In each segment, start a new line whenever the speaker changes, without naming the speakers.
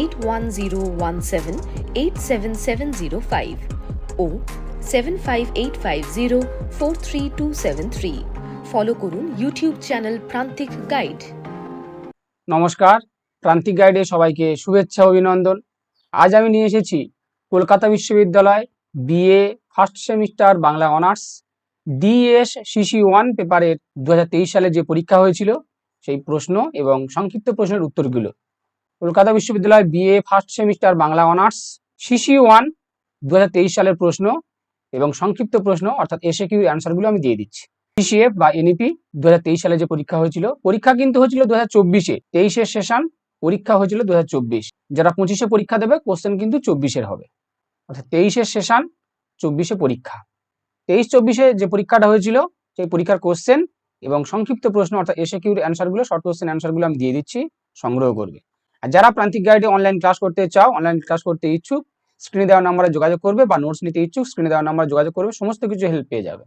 eight one zero one seven eight seven seven zero five ও seven five eight five zero four three two seven three follow করুন YouTube channel Prantik guide
নমস্কার প্রান্তিক গাইডে সবাইকে শুভেচ্ছা, অভিনন্দন। আজ আমি নিয়ে এসেছি কলকাতা বিশ্ববিদ্যালয় BA first semester Bangla honours DS CC one পেপারের দু হাজার তেইশ সালে যে পরীক্ষা হয়েছিল, সেই প্রশ্ন এবং সংক্ষিপ্ত প্রশ্নের উত্তরগুলো। কলকাতা বিশ্ববিদ্যালয় BA first semester Bangla honours CC one দু হাজার তেইশ সালের প্রশ্ন এবং সংক্ষিপ্ত প্রশ্ন, অর্থাৎ এসে কিউ অ্যান্সারগুলো আমি দিয়ে দিচ্ছি। সিসিএফ বা এনইপি দুহাজার তেইশ সালে যে পরীক্ষা হয়েছিল, পরীক্ষা কিন্তু হয়েছিল দু হাজার চব্বিশে। তেইশের সেশন পরীক্ষা হয়েছিল দুহাজার চব্বিশ। যারা পঁচিশে পরীক্ষা দেবে কোশ্চেন কিন্তু চব্বিশের হবে। অর্থাৎ তেইশের সেশন চব্বিশে পরীক্ষা। তেইশ চব্বিশে যে পরীক্ষাটা হয়েছিল, সেই পরীক্ষার কোশ্চেন এবং সংক্ষিপ্ত প্রশ্ন, অর্থাৎ এসে কিউর অ্যান্সারগুলো শর্ট কোশ্চেন অ্যান্সারগুলো আমি দিয়ে দিচ্ছি, সংগ্রহ করবে। আর যারা প্রান্তিক গাইডে অনলাইন ক্লাস করতে চাও অনলাইন ক্লাস করতে ইচ্ছুক স্ক্রিনে দেওয়া নাম্বারে যোগাযোগ করবে বা নোটস নিতে ইচ্ছুক স্ক্রিনে দেওয়া নাম্বারে যোগাযোগ করবে, সমস্ত কিছু হেল্প পেয়ে যাবে।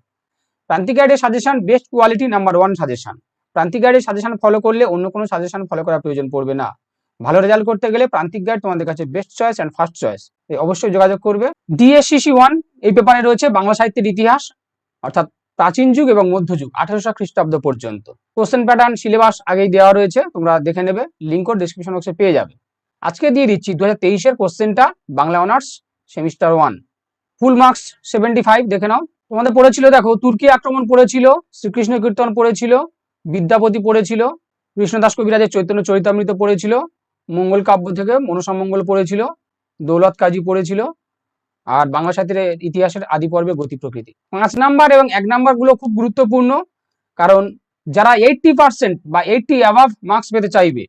প্রান্তিক গাইডের suggestion best quality number one suggestion Prantik গাইডের সাজেশন ফলো করলে অন্য কোনো সাজেশন ফলো করার প্রয়োজন পড়বে না। ভালো রেজাল্ট করতে গেলে প্রান্তিক গাইড তোমাদের কাছে best choice and first choice অবশ্যই যোগাযোগ করবে। ডিএসসিসি ওয়ান এই পেপারে রয়েছে বাংলা সাহিত্যের ইতিহাস, অর্থাৎ প্রাচীন যুগ এবং মধ্যযুগ আঠারোশো খ্রিস্টাব্দ পর্যন্ত। কোশ্চেন প্যাটার্ন সিলেবাস আগেই দেওয়া রয়েছে, তোমরা দেখে নেবে লিঙ্ক ডিসক্রিপশন বক্সে পেয়ে যাবে। আজকে দিয়ে দিচ্ছি দু হাজার তেইশের কোশ্চেনটা Bangla honours semester one full marks seventy five দেখে নাও। তোমাদের পড়েছিল, দেখো, তুর্কি আক্রমণ পড়েছিল, শ্রীকৃষ্ণ কীর্তন পড়েছিল, বিদ্যাপতি পড়েছিল, কৃষ্ণদাস কবিরাজের চৈতন্য চরিতামৃত পড়েছিল, মঙ্গল কাব্য থেকে মনসামঙ্গল পড়েছিল, দৌলত কাজী পড়েছিল আর বাংলা সাহিত্যের ইতিহাসের আদি পর্বে গতি প্রকৃতি। পাঁচ নাম্বার এবং এক নাম্বারগুলো খুব গুরুত্বপূর্ণ, কারণ যারা এইটটি পার্সেন্ট বা এইটটি অ্যাভাভ মার্কস পেতে চাইবে,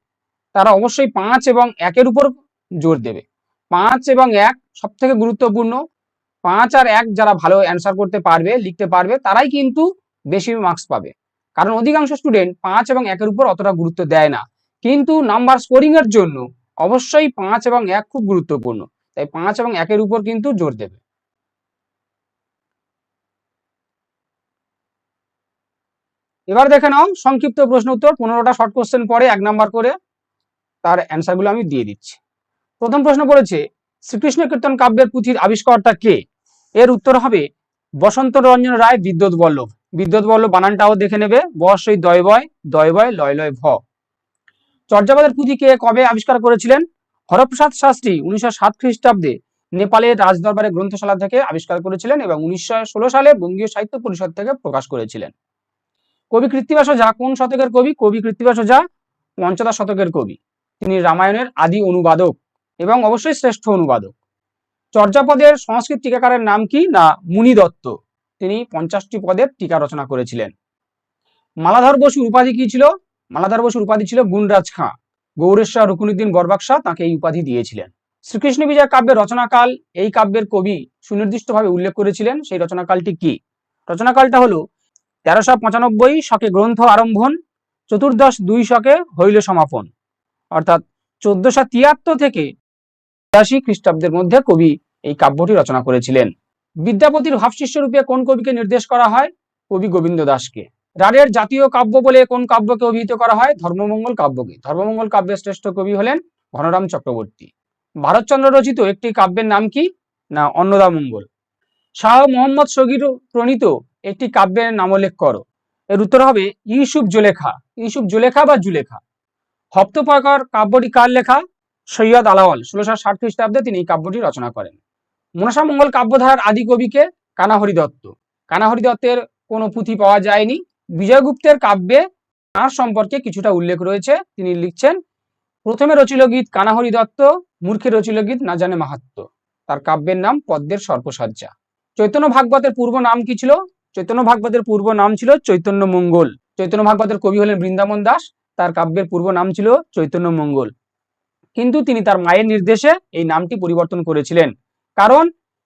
তারা অবশ্যই পাঁচ এবং একের উপর জোর দেবে। পাঁচ এবং এক সব থেকে গুরুত্বপূর্ণ, পাঁচ আর এক যারা ভালো অ্যান্সার করতে পারবে, লিখতে পারবে, তারাই কিন্তু বেশি মার্কস পাবে। কারণ অধিকাংশ স্টুডেন্ট পাঁচ এবং একের উপর অতটা গুরুত্ব দেয় না। কিন্তু নাম্বার স্কোরিং এর জন্য অবশ্যই পাঁচ এবং এক খুব গুরুত্বপূর্ণ। তাই পাঁচ এবং একের উপর কিন্তু জোর দেবে। এবার দেখে নাও সংক্ষিপ্ত প্রশ্ন উত্তর, পনেরোটা শর্ট কোশ্চেন পরে এক নাম্বার করে তার অ্যান্সারগুলো আমি দিয়ে দিচ্ছি। প্রথম প্রশ্ন পড়েছে শ্রীকৃষ্ণ কীর্তন কাব্যের পুঁথির আবিষ্কারটা কে? এর উত্তর হবে বসন্ত রঞ্জন রায়, বিদ্যুৎ বল্লভ। বিদ্যুৎ বল্লভ বানানটাও দেখে নেবে বয়সই দয়বয় দয়বয় লয় লয় ভ। চর্যাপদের পুঁথি কে কবে আবিষ্কার করেছিলেন? হরপ্রসাদ শাস্ত্রী উনিশশো সাত খ্রিস্টাব্দে নেপালের রাজদরবারে গ্রন্থশালা থেকে আবিষ্কার করেছিলেন এবং উনিশশো ষোলো সালে বঙ্গীয় সাহিত্য পরিষদ থেকে প্রকাশ করেছিলেন। কবি কৃত্তিবাস ওঝা কোন শতকের কবি? কবি কৃত্তিবাস ওঝা পঞ্চদশ শতকের কবি। তিনি রামায়ণের আদি অনুবাদক এবং অবশ্যই শ্রেষ্ঠ অনুবাদক। চর্যাপদের সংস্কৃত টিকাকারের নাম কি না মুনি দত্ত। তিনি পঞ্চাশটি পদের টিকা রচনা করেছিলেন। মালাধর বসুর উপাধি কি ছিল? মালাধর বসুর উপাধি ছিল গুণরাজ খাঁ। গৌরেশ্বর রুকুনুদ্দিন বরবাক শাহ তাকে এই উপাধি দিয়েছিলেন। শ্রীকৃষ্ণ বিজয় কাব্যের রচনাকাল এই কাব্যের কবি সুনির্দিষ্টভাবে উল্লেখ করেছিলেন, সেই রচনাকালটি কি? রচনাকালটা হলো তেরোশো পঁচানব্বই শকে গ্রন্থ আরম্ভন, চতুর্দশ দুই শকে হইল সমাপন। অর্থাৎ চোদ্দশো তিয়াত্তর থেকে তিরাশি খ্রিস্টাব্দের মধ্যে কবি এই কাব্যটি রচনা করেছিলেন। বিদ্যাপতির ভাবশিষ্য রূপে কোন কবিকে নির্দেশ করা হয়? কবি গোবিন্দ দাসকে। রাঢ়ের জাতীয় কাব্য বলে কোন কাব্যকে অভিহিত করা হয়? ধর্মমঙ্গল কাব্যকে। ধর্মমঙ্গল কাব্যের শ্রেষ্ঠ কবি হলেন ঘনরাম চক্রবর্তী। ভারতচন্দ্র রচিত একটি কাব্যের নাম কি? না অন্নদামঙ্গল শাহ মোহাম্মদ সগির প্রণীত একটি কাব্যের নাম উল্লেখ করো। এর উত্তর হবে ইউসুফ জুলেখা। ইউসুফ জুলেখা বা জুলেখা। হপ্তপ্রকর কাব্যটি কার লেখা? সৈয়দ আলাওয়াল। ষোলোশো ষাট খ্রিস্টাব্দে তিনি এই কাব্যটি রচনা করেন। মনসামঙ্গল কাব্যধারার আদি কবিকে কানাহরি দত্ত। কানাহরি দত্তের কোনো পুঁথি পাওয়া যায়নি। বিজয়গুপ্তের কাব্যে তাঁর সম্পর্কে কিছুটা উল্লেখ রয়েছে। তিনি লিখছেন, প্রথমে রচিল গীত কানাহরি দত্ত, মূর্খে রচিল গীত না জানে মাহাত্ম। তার কাব্যের নাম পদ্মের সর্পসজ্জা। চৈতন্য ভাগবতের পূর্ব নাম কি ছিল? চৈতন্য ভাগবতের পূর্ব নাম ছিল চৈতন্য মঙ্গল। চৈতন্য ভাগবতের কবি হলেন বৃন্দাবন দাস। তার কাব্যের পূর্ব নাম ছিল চৈতন্য মঙ্গল। কিন্তু তিনি তার মায়ের নির্দেশে এই নামটি পরিবর্তন করেছিলেন। কারণ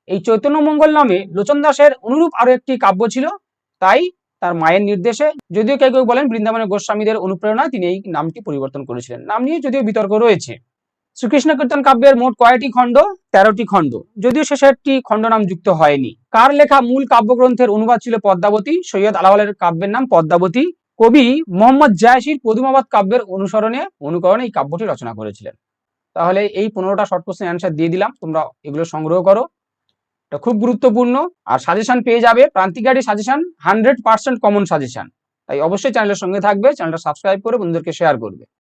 এই চৈতন্য মঙ্গল নামে লোচন দাসের অনুরূপ আরও একটি কাব্য ছিল। তাই তার মায়ের নির্দেশে যদিও কেউ কেউ বলেন বৃন্দাবনের গোস্বামীদের অনুপ্রেরণায় তিনি এই নামটি পরিবর্তন করেছিলেন। নাম নিয়ে যদিও বিতর্ক রয়েছে। শ্রীকৃষ্ণ কীর্তন কাব্যের মোট কয়টি খণ্ড? তেরোটি খণ্ড। যদিও শেষে একটি খণ্ড নাম যুক্ত হয়নি। কার লেখা মূল কাব্যগ্রন্থের অনুবাদ ছিল পদ্মাবতী? সৈয়দ আলাওয়ালের কাব্যের নাম পদ্মাবতী। কবি মোহাম্মদ জায়াসির পদুমাবাদ কাব্যের অনুসরণে অনুকরণে এই কাব্যটি রচনা করেছিলেন। তাহলে এই পনেরোটা শর্ট কোশ্চেন অ্যান্সার দিয়ে দিলাম। তোমরা এগুলো সংগ্রহ করো। এটা খুব গুরুত্বপূর্ণ। আর সাজেশন পেয়ে যাবে। প্রান্তিক গাড়ি suggestion hundred percent common suggestion তাই অবশ্যই চ্যানেলের সঙ্গে থাকবে। চ্যানেলটা সাবস্ক্রাইব করে বন্ধুদেরকে শেয়ার করবে।